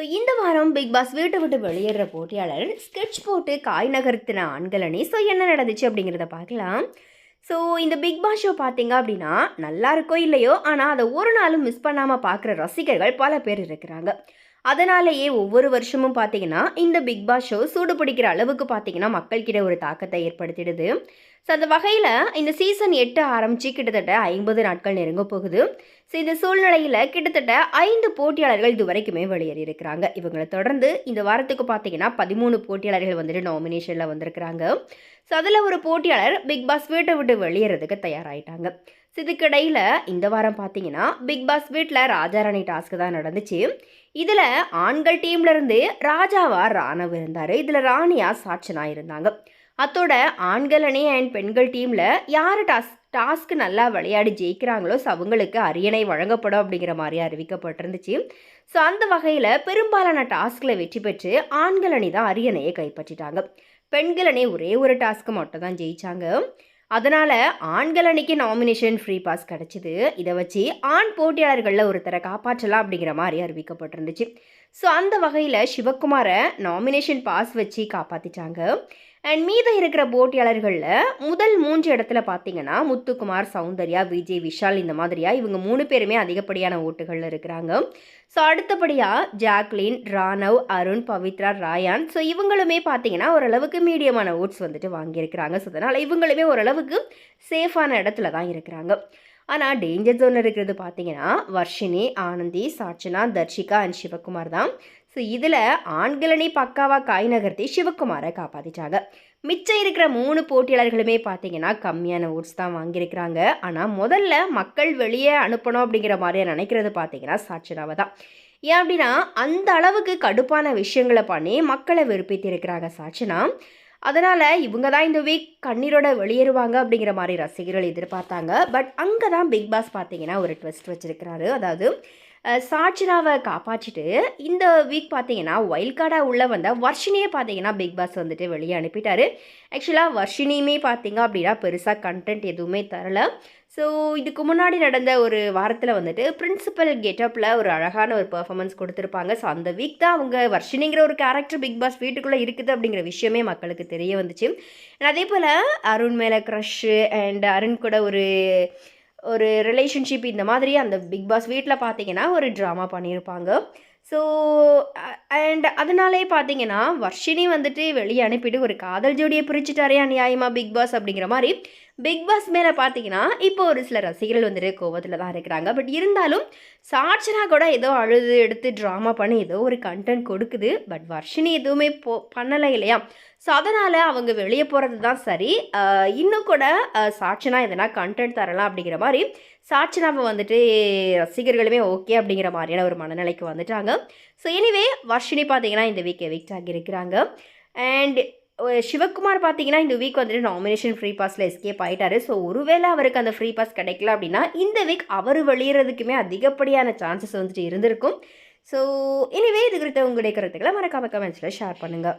So இந்த வாரம் big pass வீட்டை விட்டு வெளியேற போட்டியாளர் ஸ்கெட்ச் போட்டு காய் நகர்த்தின ஆண்களணி ஸோ என்ன நடந்துச்சு அப்படிங்கிறத பார்க்கலாம். ஸோ இந்த பிக் பாஸ் ஷோ பார்த்தீங்க அப்படின்னா நல்லா இருக்கோ இல்லையோ ஆனால் அதை ஒரு நாளும் மிஸ் பண்ணாமல் பார்க்குற ரசிகர்கள் பல பேர் இருக்கிறாங்க. அதனாலேயே ஒவ்வொரு வருஷமும் பார்த்தீங்கன்னா இந்த பிக் பாஸ் ஷோ சூடு பிடிக்கிற அளவுக்கு பார்த்தீங்கன்னா மக்கள்கிட்ட ஒரு தாக்கத்தை ஏற்படுத்திடுது. ஸோ அந்த வகையில் இந்த சீசன் எட்டு ஆரம்பித்து கிட்டத்தட்ட ஐம்பது நாட்கள் நெருங்க போகுது. ஸோ இந்த சூழ்நிலையில் கிட்டத்தட்ட ஐந்து போட்டியாளர்கள் இது வரைக்குமே வெளியேறி இருக்கிறாங்க இவங்களை தொடர்ந்து இந்த வாரத்துக்கு பார்த்தீங்கன்னா பதிமூணு போட்டியாளர்கள் வந்துட்டு நாமினேஷனில் வந்திருக்கிறாங்க. ஸோ அதில் ஒரு போட்டியாளர் பிக் பாஸ் வீட்டை விட்டு வெளியேறதுக்கு தயாராகிட்டாங்க ஸோ இதுக்கிடையில் இந்த வாரம் பார்த்தீங்கன்னா பிக் பாஸ் வீட்டில் ராஜாராணி டாஸ்க்கு தான் நடந்துச்சு. இதில் ஆண்கள் டீம்லேருந்து ராஜாவா ராணவ் இருந்தார். இதில் ராணியா சாட்சனா இருந்தாங்க. அத்தோட ஆண்கள் அணி அண்ட் பெண்கள் டீமில் யார் டாஸ்க் டாஸ்க்கு நல்லா விளையாடி ஜெயிக்கிறாங்களோ ஸோ அவங்களுக்கு அரியணை வழங்கப்படும் அப்படிங்கிற மாதிரி அறிவிக்கப்பட்டிருந்துச்சு. ஸோ அந்த வகையில் பெரும்பாலான டாஸ்கில் வெற்றி பெற்று ஆண்கள் அணி தான் அரியணையை கைப்பற்றிட்டாங்க. பெண்கள் அணி ஒரே ஒரு டாஸ்க்கு மட்டும் தான் ஜெயித்தாங்க அதனால் ஆண்கள் அணிக்கு நாமினேஷன் ஃப்ரீ பாஸ் கிடச்சிது. இதை வச்சு ஆண் போட்டியாளர்களில் ஒருத்தரை காப்பாற்றலாம் அப்படிங்கிற மாதிரி அறிவிக்கப்பட்டிருந்துச்சு. ஸோ அந்த வகையில் சிவகுமாரை நாமினேஷன் பாஸ் வச்சு காப்பாற்றிட்டாங்க அண்ட் மீதம் இருக்கிற போட்டியாளர்களில் முதல் மூன்று இடத்துல பார்த்தீங்கன்னா முத்துக்குமார் சௌந்தர்யா விஜய் விஷால் இந்த மாதிரியா இவங்க மூணு பேருமே அதிகப்படியான ஓட்டுகளில் இருக்கிறாங்க. ஸோ அடுத்தபடியாக ஜாக்லின் ராணவ் அருண் பவித்ரா ராயான். ஸோ இவங்களுமே பார்த்தீங்கன்னா ஓரளவுக்கு மீடியமான ஓட்ஸ் வந்துட்டு வாங்கியிருக்கிறாங்க. ஸோ அதனால் இவங்களுமே ஓரளவுக்கு சேஃபான இடத்துல தான் இருக்கிறாங்க. ஆனால் டேஞ்சர் ஜோனில் இருக்கிறது பார்த்தீங்கன்னா வர்ஷினி ஆனந்தி சாட்சனா தர்ஷிகா அண்ட் சிவகுமார் தான். ஸோ இதில் ஆண்களணி பக்காவாக காய் நகர்த்தி சிவகுமாரை காப்பாற்றிட்டாங்க மிச்சம் இருக்கிற மூணு போட்டியாளர்களுமே பார்த்தீங்கன்னா கம்மியான ஓட்ஸ் தான் வாங்கியிருக்கிறாங்க. ஆனால் முதல்ல மக்கள் வெளியே அனுப்பணும் அப்படிங்கிற மாதிரியே நினைக்கிறது பார்த்தீங்கன்னா சாட்சனாவை தான். ஏன் அப்படின்னா அந்த அளவுக்கு கடுப்பான விஷயங்களை பண்ணி மக்களை வெறுப்பேற்றி இருக்கிறாங்க சாட்சனா. அதனால் இவங்க தான் இந்த வீக் கண்ணீரோட வெளியேறுவாங்க அப்படிங்கிற மாதிரி ரசிகர்கள் எதிர்பார்த்தாங்க. பட் அங்கே தான் பிக் பாஸ் பார்த்தீங்கன்னா ஒரு ட்விஸ்ட் வச்சுருக்கிறாரு. அதாவது சாட்சினாவை காப்பாற்றிட்டு இந்த வீக் பார்த்தீங்கன்னா ஒயில் கார்டாக உள்ளே வந்த வர்ஷினியே பார்த்தீங்கன்னா பிக் பாஸ் வந்துட்டு வெளியே அனுப்பிட்டாரு. ஆக்சுவலாக வர்ஷினியுமே பார்த்தீங்க அப்படின்னா பெருசாக கண்டென்ட் எதுவுமே தரல. ஸோ இதுக்கு முன்னாடி நடந்த ஒரு வாரத்தில் வந்துட்டு பிரின்சிபல் கெட்டப்பில் ஒரு அழகான ஒரு பர்ஃபாமன்ஸ் கொடுத்துருப்பாங்க. ஸோ அந்த வீக் தான் அவங்க வர்ஷினிங்கிற ஒரு கேரக்டர் பிக் பாஸ் வீட்டுக்குள்ளே இருக்குது அப்படிங்கிற விஷயமே மக்களுக்கு தெரிய வந்துச்சு. அதே போல் அருண் மேலே க்ரஷ்ஷு அண்ட் அருண் கூட ஒரு ஒரு ரிலேஷன்ஷிப் இந்த மாதிரி அந்த பிக் பாஸ் வீட்டில் பார்த்தீங்கன்னா ஒரு ட்ராமா பண்ணியிருப்பாங்க ஸோ அண்ட் அதனாலே பார்த்தீங்கன்னா வர்ஷினி வந்துட்டு வெளியே அனுப்பிட்டு ஒரு காதல் ஜோடியை பிரிச்சுட்டாரே நியாயமாக பிக் பாஸ் அப்படிங்கிற மாதிரி பிக் பாஸ் மேலே பார்த்தீங்கன்னா இப்போ ஒரு சில ரசிகர்கள் வந்துட்டு கோவத்தில் தான் இருக்கிறாங்க. பட் இருந்தாலும் சாட்சனா கூட ஏதோ அழுது எடுத்து ட்ராமா பண்ணி ஏதோ ஒரு கண்டென்ட் கொடுக்குது. பட் வர்ஷினி எதுவுமே போ பண்ணலை இல்லையா? ஸோ அதனால் அவங்க வெளியே போகிறது தான் சரி. இன்னும் கூட சாட்சனா எதனா கண்டென்ட் தரலாம் அப்படிங்கிற மாதிரி சாட்சனாவை வந்துட்டு ரசிகர்களுமே ஓகே அப்படிங்கிற மாதிரியான ஒரு மனநிலைக்கு வந்துட்டாங்க. ஸோ எனிவே வர்ஷினி பார்த்தீங்கன்னா இந்த வீக் எவிக்ட் ஆகியிருக்கிறாங்க அண்ட் சிவகுமார் பார்த்தீங்கன்னா இந்த வீக் வந்துட்டு நாமினேஷன் ஃப்ரீ பாஸில் எஸ்கேப் ஆகிட்டாரு ஸோ ஒருவேளை அவருக்கு அந்த ஃப்ரீ பாஸ் கிடைக்கல அப்படின்னா இந்த வீக் அவர் வெளியேறதுக்குமே அதிகப்படியான சான்சஸ் வந்துட்டு இருந்திருக்கும். ஸோ இனிவே இது குறித்த உங்களுடைய கருத்துக்களை மறக்காம கமெண்ட்ஸில் ஷேர் பண்ணுங்கள்